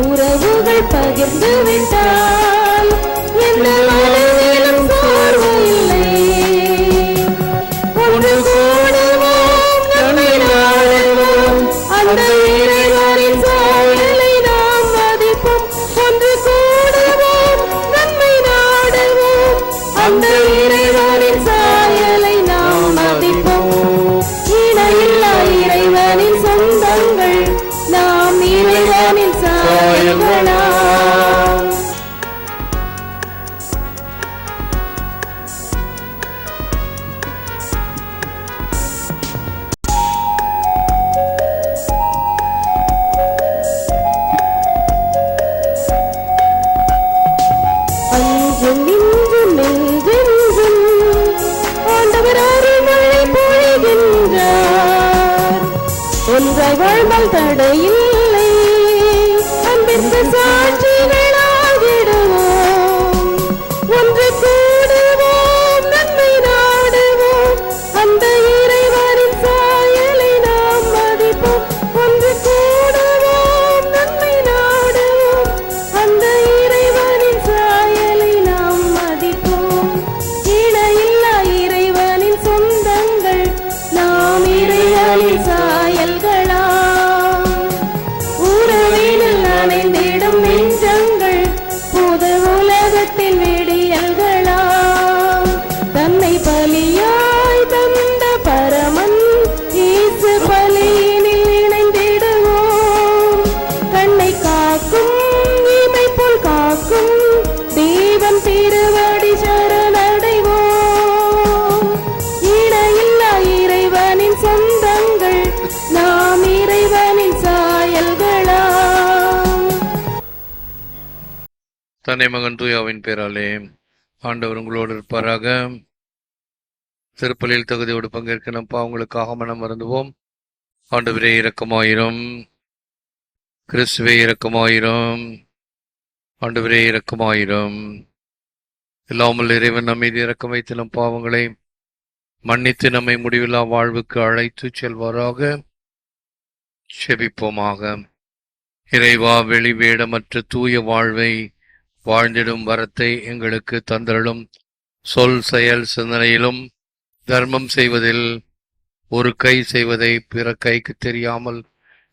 உறவுகள் பகிர்ந்து விட்டால் என்ன ஒன்று தன்னை மகன் தூயாவின் பேராலே ஆண்டவர் உங்களோடு இருப்பாராக. திருப்பலியில் தகுதியோடு பங்கேற்க நம் மனம் மருந்துவோம் ஆண்டவரே இரக்கமாயிரும். கிறிஸ்துவே இரக்கமாயிரும். ஆண்டவரே இரக்கமாயிரும். இல்லாமல் இறைவன் நம் இறக்கம் வைத்து நம் பாவங்களை மன்னித்து நம்மை முடிவில்லா வாழ்வுக்கு அழைத்து செல்வாராக. செபிப்போமாக. இறைவா வெளி வேடமற்ற தூய வாழ்வை வாழ்ந்திடும் வரத்தை எங்களுக்கு தந்தருளும். சொல் செயல் சிந்தனையிலும் தர்மம் செய்வதில் ஒரு கை செய்வதை பிற கைக்கு தெரியாமல்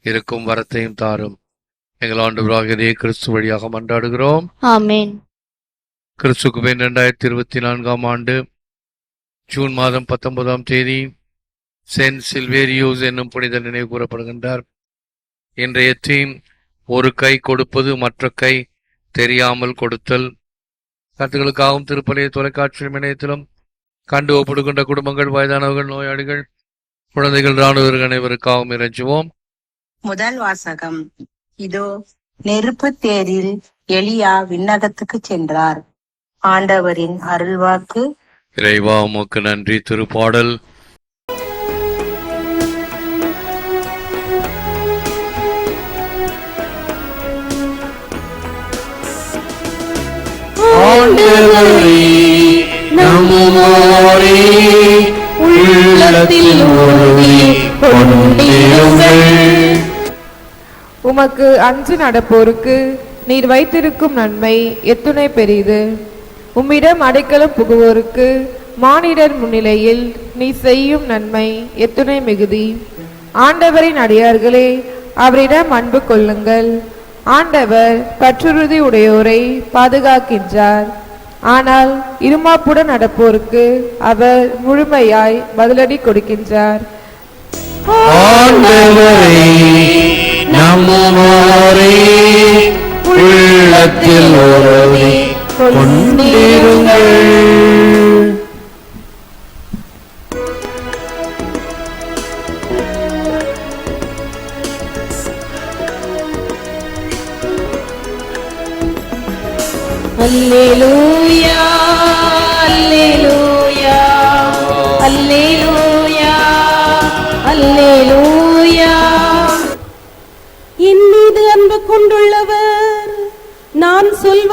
இருக்கும் வரத்தையும் தாரும். எங்கள் ஆண்டு கிறிஸ்து வழியாக மன்றாடுகிறோம். கிறிஸ்துக்கு பின் இரண்டாயிரத்தி இருபத்தி நான்காம் ஆண்டு ஜூன் மாதம் பத்தொன்பதாம் தேதி சென்ட் சில்வேரியூஸ் என்னும் புனித நினைவு கூறப்படுகின்றார். இன்றைய தீம் ஒரு கை கொடுப்பது மற்ற கை தெரியாமல் கொடுத்தல். கருத்துக்களுக்காகவும் திருப்பலிய தொலைக்காட்சி இணையத்திலும் கண்டு ஒப்படுகின்ற குடும்பங்கள் வயதானவர்கள் நோயாளிகள் குழந்தைகள் இராணுவர்கள் அனைவருக்காகவும் இறைஞ்சுவோம். முதல் வாசகம். இதோ நெருப்பு தேரில் எலியா விண்ணகத்துக்கு சென்றார். ஆண்டவரின் அருள்வாக்கு. இறைவா உமக்கு நன்றி. திருப்பாடல். ஆண்டவரே நம்மோரே உள்ளத்தில் உமக்கு அஞ்சு நடப்போருக்கு நீர் வைத்திருக்கும் நன்மை எத்துணை பெரிது. உம்மிடம் அடைக்கலம் புகுவோருக்கு மானிடர் முன்னிலையில் நீ செய்யும் நன்மை எத்துணை மிகுதி. ஆண்டவரின் அடியார்களே அவரிடம் அன்பு கொள்ளுங்கள். ஆண்டவர் கற்றுறுதி உடையோரை பாதுகாக்கின்றார். ஆனால் இருமாப்புடன் நடப்போருக்கு அவர் முழுமையாய் பதிலடி கொடுக்கின்றார். ஆண்டவரே உள்ளத்தில் கொண்டிருங்கள்.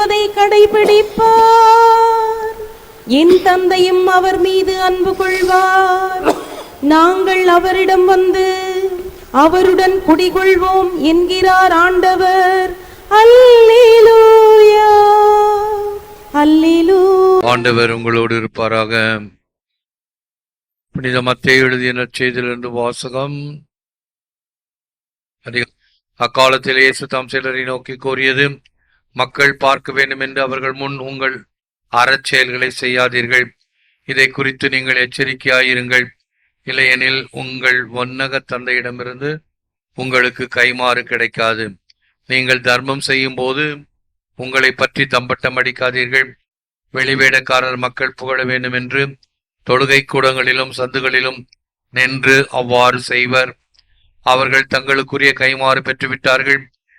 சொல்வதை கடைபிடிப்பார். என் தந்தையும் அவர் மீது அன்பு கொள்வார். நாங்கள் அவரிடம் வந்து அவருடன் குடிகொள்வோம் என்கிறார் ஆண்டவர். அல்லேலூயா. அல்லேலூயா ஆண்டவர் உங்களோடு இருப்பாராக. புனித மத்திய எழுதிய நற்செய்தியிலிருந்து வாசகம். அதிக- அக்காலத்தில் இயேசு தாம் சிலரை நோக்கி கோரியது மக்கள் பார்க்க வேண்டும் என்று அவர்கள் முன் உங்கள் அறச்செயல்களை செய்யாதீர்கள். இதை குறித்து நீங்கள் எச்சரிக்கையாயிருங்கள். இல்லையெனில் உங்கள் ஒன்னக தந்தையிடமிருந்து உங்களுக்கு கைமாறு கிடைக்காது. நீங்கள் தர்மம் செய்யும் போது உங்களை பற்றி தம்பட்டம் அடிக்காதீர்கள். வெளிவேடக்காரர் மக்கள் புகழ வேண்டும் என்று தொழுகை கூடங்களிலும் சந்துகளிலும் நின்று அவ்வாறு செய்வர். அவர்கள் தங்களுக்குரிய கைமாறு பெற்றுவிட்டார்கள்.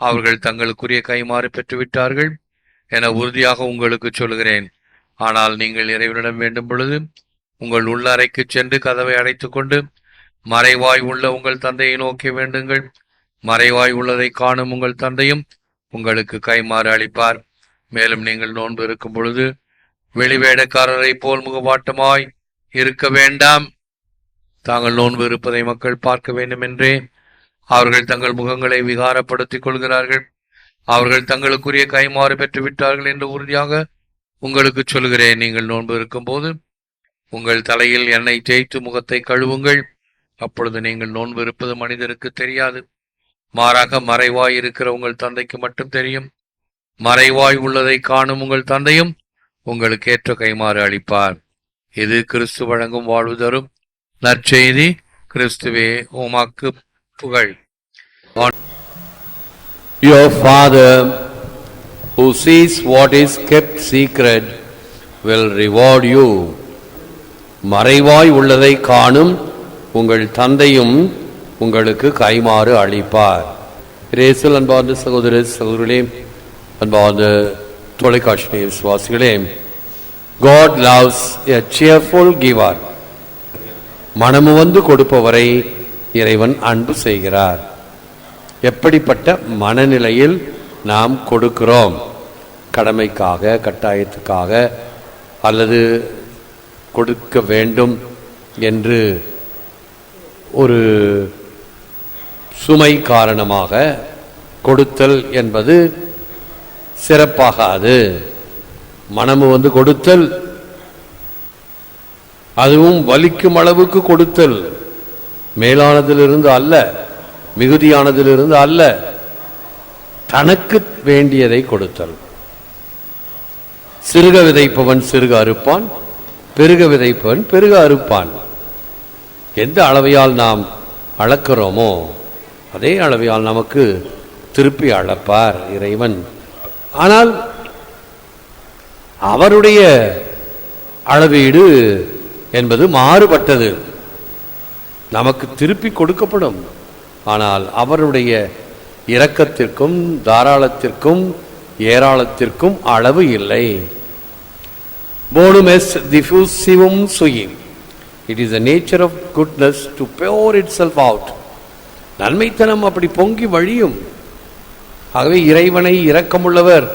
அவர்கள் தங்களுக்குரிய கைமாறு பெற்றுவிட்டார்கள் என உறுதியாக உங்களுக்கு சொல்கிறேன் ஆனால் நீங்கள் இறைவனிடம் வேண்டும் பொழுது உங்கள் உள்ளறைக்கு சென்று கதவை அடைத்துக் கொண்டு மறைவாய் உள்ள உங்கள் தந்தையை நோக்கி வேண்டுங்கள். மறைவாய் உள்ளதை காணும் உங்கள் தந்தையும் உங்களுக்கு கைமாறு அளிப்பார். மேலும் நீங்கள் நோன்பு இருக்கும் பொழுது வெளிவேடக்காரரை போல் முகவாட்டமாய் இருக்க வேண்டாம். தாங்கள் நோன்பு இருப்பதை மக்கள் பார்க்க வேண்டும் என்றே அவர்கள் தங்கள் முகங்களை விகாரப்படுத்திக் கொள்கிறார்கள். அவர்கள் தங்களுக்குரிய கைமாறு பெற்று விட்டார்கள் என்று உறுதியாக உங்களுக்கு சொல்கிறேன் நீங்கள் நோன்பு இருக்கும்போது உங்கள் தலையில் எண்ணெய் தேய்த்து முகத்தை கழுவுங்கள். அப்பொழுது நீங்கள் நோன்பு இருப்பது மனிதருக்கு தெரியாது. மாறாக மறைவாய் இருக்கிற உங்கள் தந்தைக்கு மட்டும் தெரியும். மறைவாய் உள்ளதை காணும் உங்கள் தந்தையும் உங்களுக்கு ஏற்ற கைமாறு அளிப்பார். இது கிறிஸ்து வழங்கும் வாழ்வு தரும் நற்செய்தி கிறிஸ்துவே உமாக்கு புகழ். Your Father, who sees what is kept secret, will reward you. மறைவாய் உள்ளதை காணும் உங்கள் தந்தையும் உங்களுக்கு கைமாறு அளிப்பார். ரேசல் அன்பார்ந்த சகோதர சகோதரர்களே அன்பார்ந்த தொலைக்காட்சி விசுவாசிகளே God loves a cheerful giver மனமு வந்து கொடுப்பவரை இறைவன் அன்பு செய்கிறார். எப்படிப்பட்ட மனநிலையில் நாம் கொடுக்கிறோம்? கடமைக்காக கட்டாயத்துக்காக அல்லது கொடுக்க வேண்டும் என்று ஒரு சுமை காரணமாக கொடுத்தல் என்பது சிறப்பாகாது. மனமு வந்து கொடுத்தல் அதுவும் வலிக்கும் அளவுக்கு கொடுத்தல். மேலானதிலிருந்து அல்ல மிகுதியானதிலிருந்து அல்ல தனக்கு வேண்டியதை கொடுத்தல். சிறுக விதைப்பவன் சிறுக அறுப்பான் பெருக விதைப்பவன் பெருக அறுப்பான். எந்த அளவையால் நாம் அளக்கிறோமோ அதே அளவையால் நமக்கு திருப்பி அளப்பார் இறைவன். ஆனால் அவருடைய அளவீடு என்பது மாறுபட்டது. நமக்கு திருப்பி கொடுக்கப்படும். ஆனால் அவருடைய இரக்கத்திற்கும் தாராளத்திற்கும் ஏராளத்திற்கும் அளவு இல்லை. போனும் எஸ் diffusivum it is a nature of goodness to pour itself out நன்மைத்தனம் அப்படி பொங்கி வழியும். ஆகவே இறைவனை இரக்கமுள்ளவர்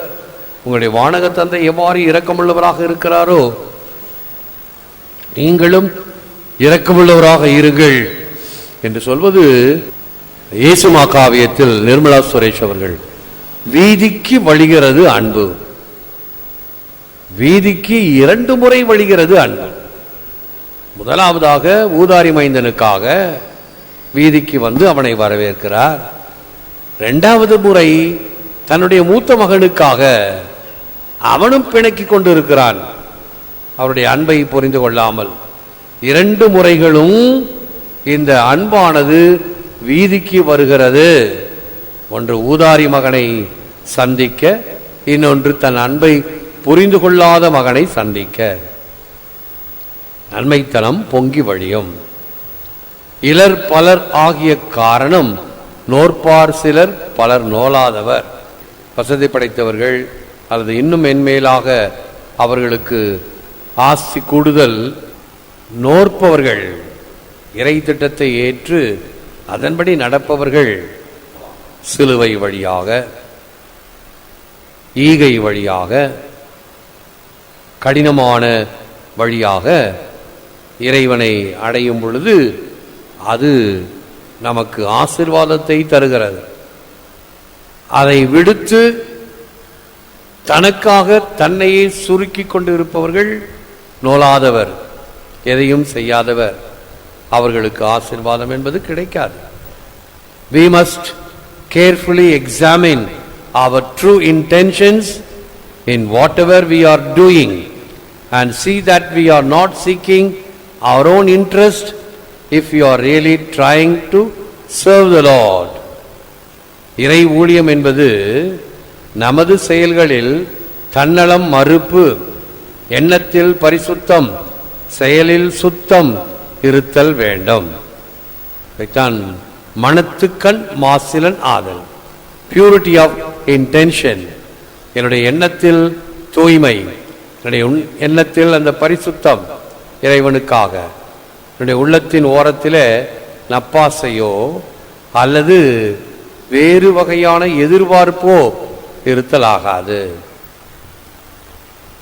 உங்களுடைய வானக தந்தை எவ்வாறு இரக்கமுள்ளவராக இருக்கிறாரோ நீங்களும் இறக்கமுள்ளவராக இருங்கள் என்று சொல்வது இயேசுமா காவியத்தில் நிர்மலா சுரேஷ் அவர்கள். வீதிக்கு வழிகிறது அன்பு. வீதிக்கு இரண்டு முறை வழிகிறது அன்பு. முதலாவதாக ஊதாரி மைந்தனுக்காக வீதிக்கு வந்து அவனை வரவேற்கிறார். இரண்டாவது முறை தன்னுடைய மூத்த மகனுக்காக அவனும் பிணக்கி கொண்டிருக்கிறான். அவருடைய அன்பை புரிந்து கொள்ளாமல் இரண்டு முறைகளும் இந்த அன்பானது வீதிக்கு வருகிறது. ஒன்று ஊதாரி மகனை சந்திக்க இன்னொன்று தன் அன்பை புரிந்து கொள்ளாத மகனை சந்திக்க. நன்மைத்தனம் பொங்கி வழியும். இலர் பலர் ஆகிய காரணம் நோற்பார் சிலர் பலர் நோலாதவர். வசதி படைத்தவர்கள் அல்லது இன்னும் மென்மேலாக அவர்களுக்கு ஆசி கூடுதல் நோற்பவர்கள் இறை திட்டத்தை ஏற்று அதன்படி நடப்பவர்கள் சிலுவை வழியாக ஈகை வழியாக கடினமான வழியாக இறைவனை அடையும் பொழுது அது நமக்கு ஆசிர்வாதத்தை தருகிறது. அதை விடுத்து தனக்காக தன்னையே சுருக்கி கொண்டு இருப்பவர்கள் நோலாதவர். எதையும் செய்யாதவர் அவர்களுக்கு ஆசிர்வாதம் என்பது கிடைக்காது we must carefully examine our true intentions in whatever we are doing and see that we are not seeking our own interest if you are really trying to serve the Lord இறை ஊழியம் என்பது நமது செயல்களில் தன்னலம் மறுப்பு எண்ணத்தில் பரிசுத்தம் செயலில் சுத்தம் இருத்தல் வேண்டும். இதைத்தான் மனத்துக்கண் மாசிலன் ஆதல். பியூரிட்டி ஆஃப் இன்டென்ஷன் என்னுடைய எண்ணத்தில் தூய்மை. என்னுடைய எண்ணத்தில் அந்த பரிசுத்தம் இறைவனுக்காக. என்னுடைய உள்ளத்தின் ஓரத்திலே நப்பாசையோ அல்லது வேறு வகையான எதிர்பார்ப்போ இருத்தலாகாது.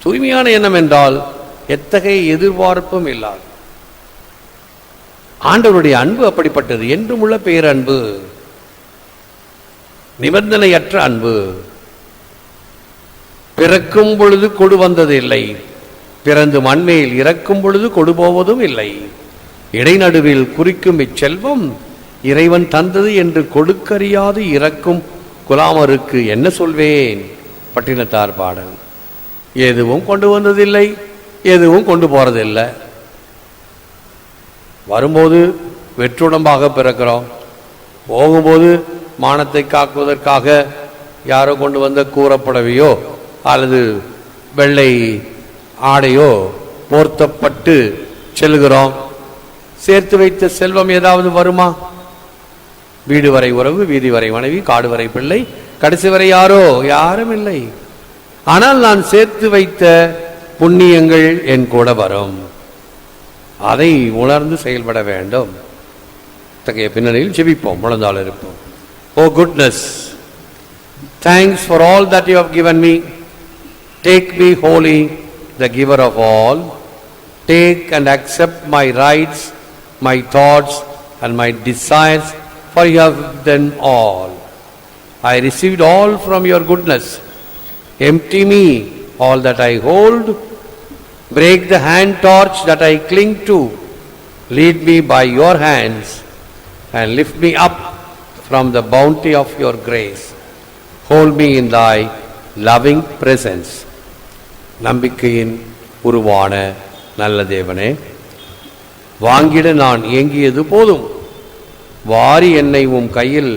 தூய்மையான எண்ணம் என்றால் எத்தகைய எதிர்பார்ப்பும் இல்லாது. ஆண்டவருடைய அன்பு அப்படிப்பட்டது என்றும் உள்ள பேரன்பு நிபந்தனையற்ற அன்பு பிறக்கும் பொழுது கொடு வந்தது இல்லை. பிறந்து மண்மையில் இறக்கும் பொழுது கொடு போவதும் இல்லை. இடைநடுவில் குறிக்கும் இச்செல்வம் இறைவன் தந்தது என்று கொடுக்கறியாது இறக்கும் குலாமருக்கு என்ன சொல்வேன்? பட்டினத்தார் பாடல். எதுவும் கொண்டு வந்ததில்லை. எதுவும் கொண்டு போறதில்லை. வரும்போது வெற்றுடம்பாக பிறக்கிறோம். போகும்போது மானத்தை காக்குவதற்காக யாரோ கொண்டு வந்த கூறப்படவையோ அல்லது வெள்ளை ஆடையோ போர்த்தப்பட்டு செல்கிறோம். சேர்த்து வைத்த செல்வம் ஏதாவது வருமா? வீடு வரை உறவு வீதி வரை மனைவி காடு வரை பிள்ளை கடைசி வரை யாரோ? யாரும் இல்லை. ஆனால் நான் சேர்த்து வைத்த புண்ணியங்கள் என் கூட வரும் அதை உணர்ந்து செயல்பட வேண்டும் இத்தகைய பின்னணியில் ஜெபிப்போம் முழந்தால் இருப்போம் ஓ goodness thanks for all that you have given me take me wholly the giver of all take and accept my rights my thoughts and my desires for you have then all I receive all from your goodness empty me all that I hold Break the hand torch that I cling to. Lead me by your hands and lift me up from the bounty of your grace. Hold me in thy loving presence. நம்பிக்கையின் உருவான நல்ல தேவனே வாங்கிட நான் ஏங்கியது போதும் வாரி என்னை உம் கையில்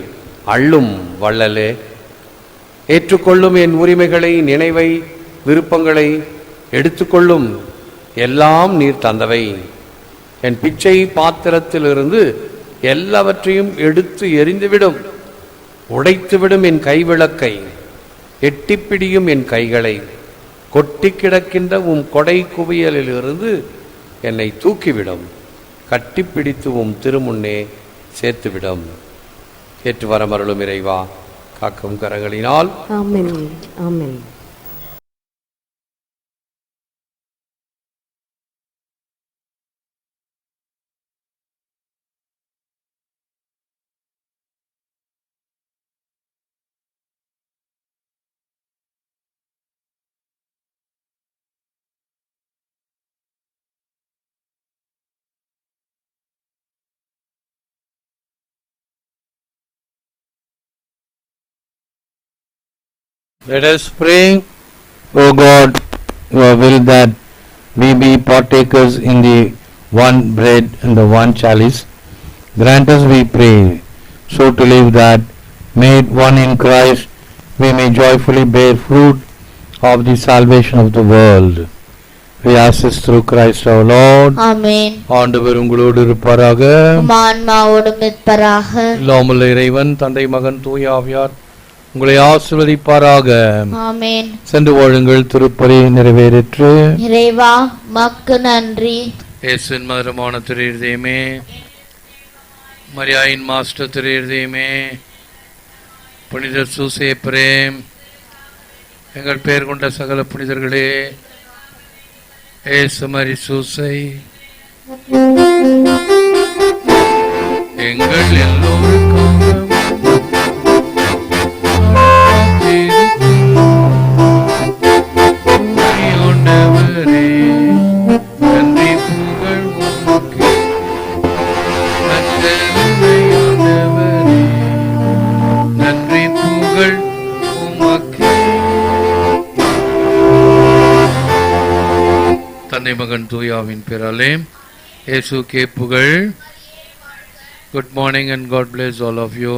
அள்ளும் வள்ளலே ஏற்றுக்கொள்ளும் என் உரிமைகளை நினைவை விருப்பங்களை எடுத்துக்கொள்ளும். எல்லாம் நீர் தந்தவை. என் பிச்சை பாத்திரத்திலிருந்து எல்லாவற்றையும் எடுத்து எரிந்துவிடும் உடைத்துவிடும் என் கைவிளக்கை. எட்டிப்பிடியும் என் கைகளை. கொட்டி கிடக்கின்ற உம் கொடை குவியலிலிருந்து என்னை தூக்கிவிடும். கட்டிப்பிடித்து உம் திருமுன்னே சேர்த்துவிடும். ஏற்று வரமருளும் இறைவா காக்கும் கரங்களினால். ஆமென் ஆமென். Let us pray, O God, your will that we be partakers in the one bread and the one chalice. Grant us, we pray, so to live that, made one in Christ, we may joyfully bear fruit of the salvation of the world. We ask this through Christ our Lord. ஆமென் ஆண்டவர் உங்களோடு இருப்பாராக உம் ஆன்மாவோடும் இருப்பராக இல்லாமல் இறைவன் தந்தை மகன் தூய ஆவியார் உங்களை ஆசிர்வதிப்பாராக. சென்று வாழுங்கள் திருப்பலி நிறைவேறிற்று. இறைவா மக்கு நன்றி. இயேசுவின் மதுரமான திரு இருதயமே மரியாயின் மாஸ்டர் திரு இருதயமே புனித சூசேப்பரே எங்கள் பெயர் கொண்ட சகல புனிதர்களே ஏசு மரி சூசை. எங்கள் எல்லோருக்காகவும் தூயாவின் பெறாலே இயேசுக்கே புகழ் good morning and God bless all of you